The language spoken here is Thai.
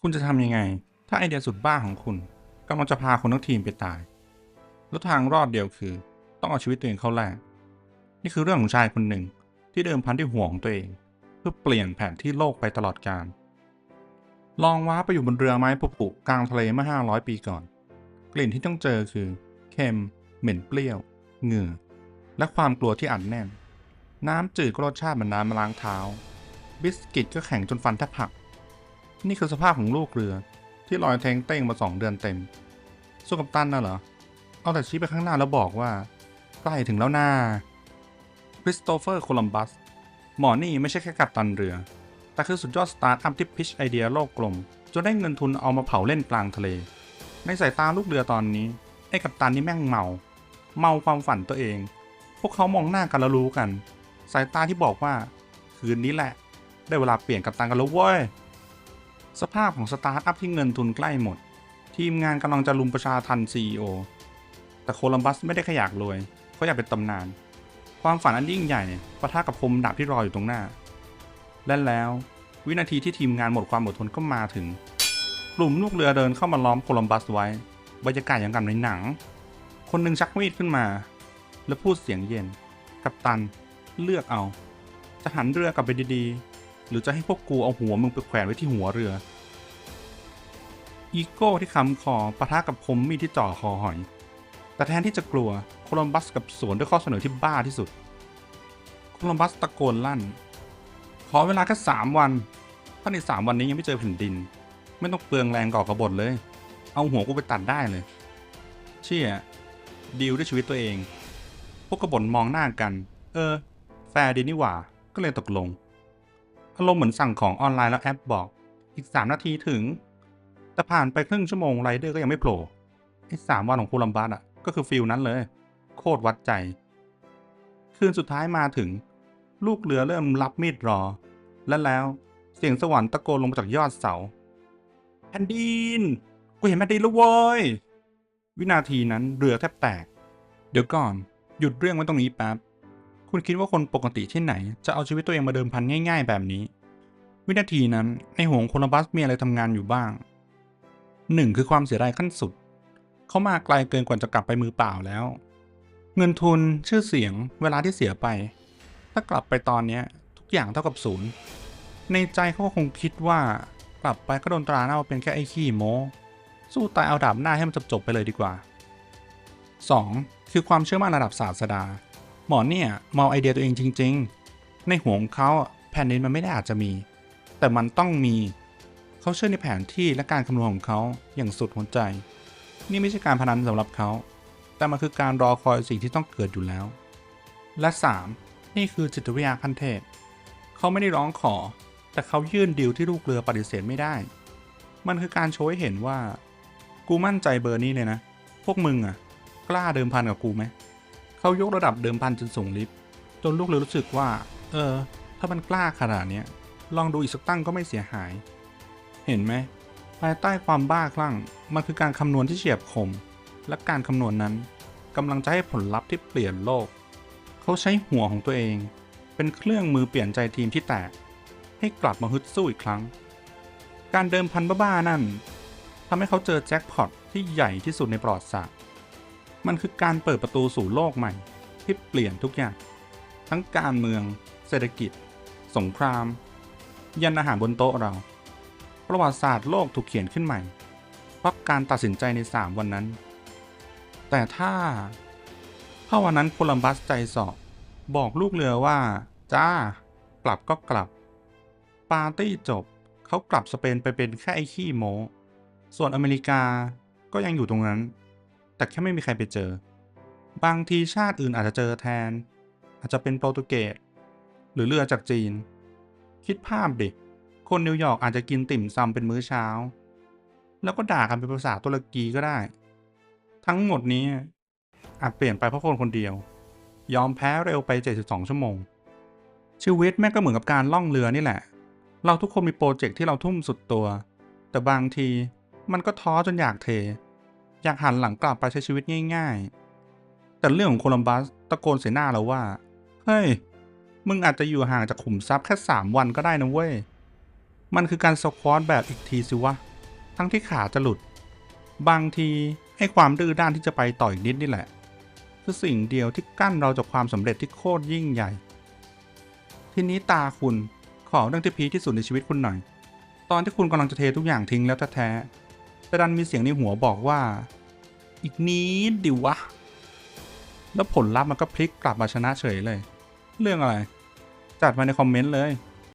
คุณจะทำยังไง ถ้าไอเดียสุดบ้าของคุณกำลังจะพาคนทั้งทีมไปตาย แล้วทางรอดเดียวคือ ต้องเอาชีวิตตัวเองเข้าแลกนี่คือเรื่องของชายคนหนึ่งที่เดิมพันด้วยห่วงของตัวเอง เพื่อเปลี่ยนแผนที่โลกไปตลอดกาลลองว้าไปอยู่บนเรือไม้ปุปุกลางทะเลเมื่อ 500 ปีก่อน กลิ่นที่ต้องเจอคือเค็ม เหม็นเปรี้ยว เหงื่อ และความกลัวที่อัดแน่น น้ำจืดก็รสชาติเหมือนน้ำมาล้างเท้า บิสกิตก็แข็งจนฟันแทบหัก นี่คือสภาพของลูกเรือ ที่ลอยแทงเต้งมาสองเดือนเต็มส่วนกับตันน่ะเหรอ เอาแต่ชี้ไปข้างหน้าแล้วบอกว่า ใกล้ถึงแล้วหน้าคริสโตเฟอร์โคลัมบัสหมอนี่ไม่ใช่แค่กัปตันเรือ แต่คือสุดยอดสตาร์ทอัพที่พิชไอเดียโลกกลม จนได้เงินทุนเอามาเผาเล่นกลางทะเล ในสายตาลูกเรือตอนนี้ ไอ้กัปตันนี่แม่งเมา เมาความฝันตัวเอง พวกเขามองหน้ากันแล้วรู้กัน สายตาที่บอกว่า คืนนี้แหละ ได้เวลาเปลี่ยนกัปตันกันแล้วเว้ย สภาพของสตาร์ทอัพที่เงินทุนใกล้หมด ทีมงานกำลังจะลุมประชาทัน CEO แต่โคลัมบัสไม่ได้แค่อยากรวยเขาอยากเป็นตำนาน ความฝันอันยิ่งใหญ่ปะทะกับคมดาบที่รออยู่ตรงหน้า และแล้ว วินาทีที่ทีมงานหมดความอดทนก็มาถึง กลุ่มลูกเรือเดินเข้ามาล้อมโคลัมบัสไว้ บรรยากาศอย่างกับในหนัง คนหนึ่งชักมีดขึ้นมา แล้วพูดเสียงเย็น กัปตัน เลือกเอา จะหันเรือกลับไปดีๆ หรือจะให้พวกกูเอาหัวมึงไปแขวนไว้ที่หัวเรือ อีโก้ที่คำคอปะทะกับคมมีดที่จ่อคอหอย แต่แทนที่จะกลัวโคลัมบัสกับสวนด้วยข้อเสนอที่บ้าที่สุด โคลัมบัสตะโกนลั่น ขอเวลาแค่สามวัน ถ้าในสามวันนี้ยังไม่เจอแผ่นดิน ไม่ต้องเปลืองแรงก่อกระบฏเลย เอาหัวกูไปตัดได้เลย เชี่ยดีลด้วยชีวิตตัวเอง พวกกระบฏมองหน้ากัน เออ แฟร์ดีนี่หว่า ก็เลยตกลง อารมณ์เหมือนสั่งของออนไลน์แล้วแอปบอกอีก 3 นาทีถึง แต่ผ่านไปครึ่งชั่วโมงไรเดอร์ก็ยังไม่โผล่ไอ้สามวันของโคลัมบัสอะ ก็คือฟิลนั้นเลย โคตรวัดใจ คืนสุดท้ายมาถึง ลูกเรือเริ่มรับมีดรอ และแล้วเสียงสวรรค์ตะโกนลงมาจากยอดเสาแผ่นดินกูเห็นแผ่นดินแล้วเว้ยวินาทีนั้นเรือแทบแตก เดี๋ยวก่อน หยุดเรื่องไว้ตรงนี้แป๊บ คุณคิดว่าคนปกติที่ไหน จะเอาชีวิตตัวเองมาเดิมพันง่าย ๆ แบบนี้ วินาทีนั้นในหัวของโคลัมบัสมีอะไรทำงานอยู่บ้างหนึ่งคือความเสียดายขั้นสุด เขามาไกลเกินกว่าจะกลับไปมือเปล่าแล้ว เงินทุนชื่อเสียง เวลาที่เสียไป ถ้ากลับไปตอนเนี้ทุกอย่างเท่ากับศูนย์ในใจเขาก็คงคิดว่ากลับไปก็โดนตราหน้าว่าเป็นแค่ไอ้ขี้โม้สู้ตายเอาดาบหน้าให้มันจบๆไปเลยดีกว่า 2. คือความเชื่อมั่นระดับศาสดา หมอเนี่ยเมาไอเดียตัวเองจริง ๆ ในหัวของเขาแผ่นดินมันไม่ได้อาจจะมี แต่มันต้องมี เขาเชื่อในแผนที่และการคำนวณของเขาอย่างสุดหัวใจ นี่ไม่ใช่การพนันสำหรับเขา แต่มันคือการรอคอยสิ่งที่ต้องเกิดอยู่แล้ว และ 3. นี่คือจิตวิทยาขั้นเทพเขาไม่ได้ร้องขอ แต่เขายื่นดีลที่ลูกเรือปฏิเสธไม่ได้ มันคือการโชว์ให้เห็นว่า กูมั่นใจเบอร์นี้เลยนะ พวกมึงอะกล้าเดิมพันกับกูไหม เขายกระดับเดิมพันจนสูงลิฟต์จนลูกเรือรู้สึกว่า เออ ถ้ามันกล้าขนาดเนี้ย ลองดูอีกสักตั้งก็ไม่เสียหาย เห็นไหม ภายใต้ความบ้าคลั่ง มันคือการคำนวณที่เฉียบคม และการคำนวณนั้นกำลังจะให้ผลลัพธ์ที่เปลี่ยนโลก เขาใช้หัวของตัวเอง เป็นเครื่องมือเปลี่ยนใจทีมที่แตก ให้กลับมาฮึดสู้อีกครั้ง การเดิมพันบ้าๆนั่นทำให้เขาเจอแจ็คพอตที่ใหญ่ที่สุดในประวัติศาสตร์ มันคือการเปิดประตูสู่โลกใหม่ ที่เปลี่ยนทุกอย่าง ทั้งการเมือง เศรษฐกิจ สงคราม ยันอาหารบนโต๊ะเรา ประวัติศาสตร์โลกถูกเขียนขึ้นใหม่ เพราะการตัดสินใจใน3วันนั้น แต่ถ้า ถ้าวันนั้นโคลัมบัสใจสอบบอกลูกเรือว่า จ้า กลับก็กลับ ปาร์ตี้จบ เขากลับสเปนไปเป็นแค่ไอ้ขี้โมส่วนอเมริกาก็ยังอยู่ตรงนั้น แต่แค่ไม่มีใครไปเจอ บางทีชาติอื่นอาจจะเจอแทน อาจจะเป็นโปรตุเกสหรือเรือจากจีน คิดภาพดิ คนนิวยอร์กอาจจะกินติ่มซำเป็นมื้อเช้า แล้วก็ด่ากันเป็นภาษาตุรกีก็ได้ ทั้งหมดนี้อาจเปลี่ยนไปเพราะคนคนเดียว ยอมแพ้เร็วไป 72 ชั่วโมง ชีวิตแม่ก็เหมือนกับการล่องเรือนี่แหละ เราทุกคนมีโปรเจกต์ที่เราทุ่มสุดตัว แต่บางทีมันก็ท้อจนอยากเท อยากหันหลังกลับไปใช้ชีวิตง่าย ๆ แต่เรื่องของโคลัมบัสตะโกนเสียหน้าเราว่า เฮ้ย มึงอาจจะอยู่ห่างจากขุมทรัพย์แค่ 3 วันก็ได้นะเว้ย มันคือการสควอตแบบอีกทีสิวะ ทั้งที่ขาจะหลุด บางทีให้ความดื้อด้านที่จะไปต่ออีกนิดนี่แหละ คือสิ่งเดียวที่กั้นเราจากความสำเร็จที่โคตรยิ่งใหญ่ ทีนี้ตาคุณขอเรื่องที่พีที่สุดในชีวิตคุณหน่อย ตอนที่คุณกำลังจะเททุกอย่างทิ้งแล้วแท้ๆแต่ดันมีเสียงในหัวบอกว่า อีกนิดดิวะ แล้วผลลัพธ์มันก็พลิกกลับมาชนะเฉยเลย เรื่องอะไร จัดมาในคอมเมนต์เลย